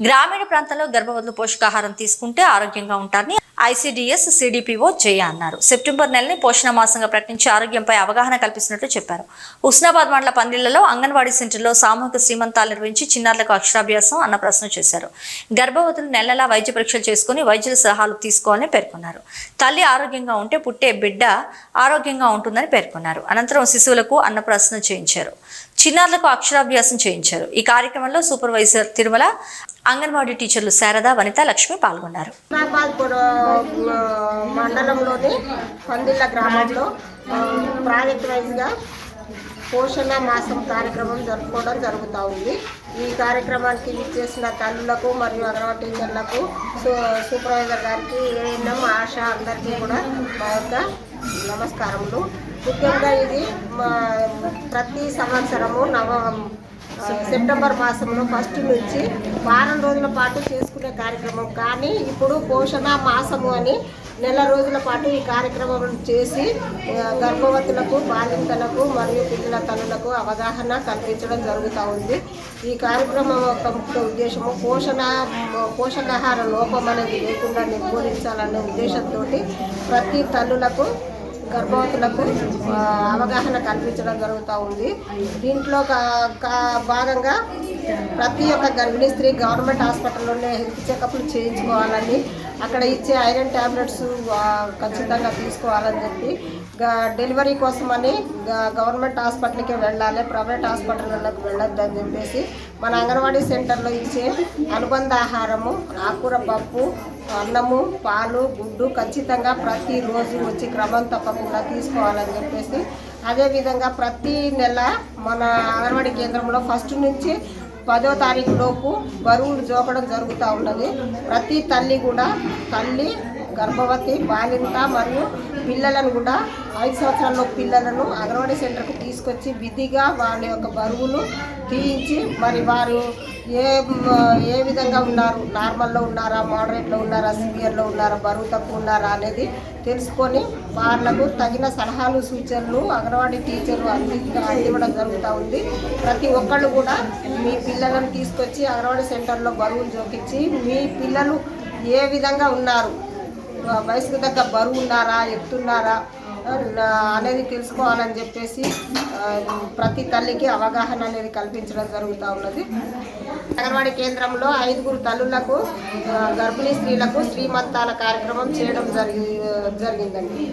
గ్రామీణ ప్రాంతాల్లో గర్భవతులు పోషకాహారం తీసుకుంటే ఆరోగ్యంగా ఉంటారని ఐసీడీఎస్ సిడిపిఓ జయ అన్నారు. సెప్టెంబర్ నెలని పోషణ మాసంగా ప్రకటించి ఆరోగ్యంపై అవగాహన కల్పిస్తున్నట్లు చెప్పారు. హుస్నాబాద్ మండల పందిళ్ళలో అంగన్వాడీ సెంటర్లో సామూహిక సీమంతాలు నిర్వహించి చిన్నారులకు అక్షరాభ్యాసం అన్న ప్రశ్న చేశారు. గర్భవతులు నెలలా వైద్య పరీక్షలు చేసుకుని వైద్యుల సలహాలు తీసుకోవాలని పేర్కొన్నారు. తల్లి ఆరోగ్యంగా ఉంటే పుట్టే బిడ్డ ఆరోగ్యంగా ఉంటుందని పేర్కొన్నారు. అనంతరం శిశువులకు అన్నప్రాసన చేయించారు. చిన్నారులకు అక్షరాభ్యాసం చేయించారు. ఈ కార్యక్రమంలో సూపర్వైజర్ తిరుమల అంగన్వాడీ టీచర్లు శారద వనిత లక్ష్మి పాల్గొన్నారు. మండలంలోని పందిళ్ళ గ్రామంలో ప్రాజెక్ట్ వైజ్గా పోషణ మాసం కార్యక్రమం జరుపుకోవడం జరుగుతూ ఉంది. ఈ కార్యక్రమానికి ఇచ్చేసిన తల్లులకు మరియు అగ్రవ టీచర్లకు సు- సూపర్వైజర్ గారికి ఏఎన్ఎం ఆశ అందరికీ కూడా మా యొక్క నమస్కారములు. ముఖ్యంగా ఇది మా ప్రతి సంవత్సరము నవ సెప్టెంబర్ మాసంలో ఫస్ట్ నుంచి వారం రోజుల పాటు చేసుకునే కార్యక్రమం. కానీ ఇప్పుడు పోషణ మాసము అని నెల రోజుల పాటు ఈ కార్యక్రమం చేసి గర్భవతులకు బాలింతలకు మరియు పిల్లల తల్లులకు అవగాహన కల్పించడం జరుగుతూ ఉంది. ఈ కార్యక్రమం యొక్క ముఖ్య ఉద్దేశము పోషణ పోషకాహార లోపం అనేది లేకుండా నిర్మూలించాలనే ఉద్దేశంతో ప్రతి తల్లులకు గర్భవతులకు అవగాహన కల్పించడం జరుగుతూ ఉంది. దీంట్లో కా- కా- భాగంగా ప్రతి ఒక్క గర్భిణీ స్త్రీ గవర్నమెంట్ హాస్పిటల్లోనే హెల్త్ చెకప్లు చేయించుకోవాలని అక్కడ ఇచ్చే ఐరన్ ట్యాబ్లెట్స్ ఖచ్చితంగా తీసుకోవాలని చెప్పి డెలివరీ కోసమని అని గవర్నమెంట్ హాస్పిటల్కి వెళ్ళాలి ప్రైవేట్ హాస్పిటల్లోకి వెళ్ళొద్దు అని చెప్పేసి మన అంగన్వాడీ సెంటర్లో ఇచ్చే అనుబంధ ఆహారము ఆకుర పప్పు అన్నము పాలు గుడ్డు ఖచ్చితంగా ప్రతిరోజు వచ్చి క్రమం తప్పకుండా తీసుకోవాలని చెప్పేసి అదేవిధంగా ప్రతి నెల మన అంగన్వాడీ కేంద్రంలో ఫస్ట్ నుంచి పదో తారీఖు లోపు బరువులు జోకడం జరుగుతూ ఉన్నది. ప్రతి తల్లి కూడా తల్లి గర్భవతి బాలింత మరియు పిల్లలను కూడా ఐదు సంవత్సరాల పిల్లలను అంగన్వాడీ సెంటర్కు తీసుకొచ్చి విధిగా వాళ్ళ యొక్క బరువులు తీయించి మరి వారు ఏ ఏ విధంగా ఉన్నారు నార్మల్లో ఉన్నారా మోడరేట్లో ఉన్నారా సివియర్లో ఉన్నారా బరువు తక్కువ ఉన్నారా అనేది తెలుసుకొని వాళ్ళకు తగిన సలహాలు సూచనలు అంగన్వాడీ టీచర్లు అంది అందివ్వడం జరుగుతూ ఉంది. ప్రతి ఒక్కళ్ళు కూడా మీ పిల్లలను తీసుకొచ్చి అంగన్వాడీ సెంటర్లో బరువులు జోకించి మీ పిల్లలు ఏ విధంగా ఉన్నారు వయసుకు తగ్గ బరువు ఉన్నారా ఎత్తున్నారా అనేది తెలుసుకోవాలని చెప్పేసి ప్రతి తల్లికి అవగాహన అనేది కల్పించడం జరుగుతూ ఉన్నది. అంగన్వాడీ కేంద్రంలో ఐదుగురు తల్లులకు గర్భిణీ స్త్రీలకు శ్రీమంతాల కార్యక్రమం చేయడం జరిగి జరిగిందండి.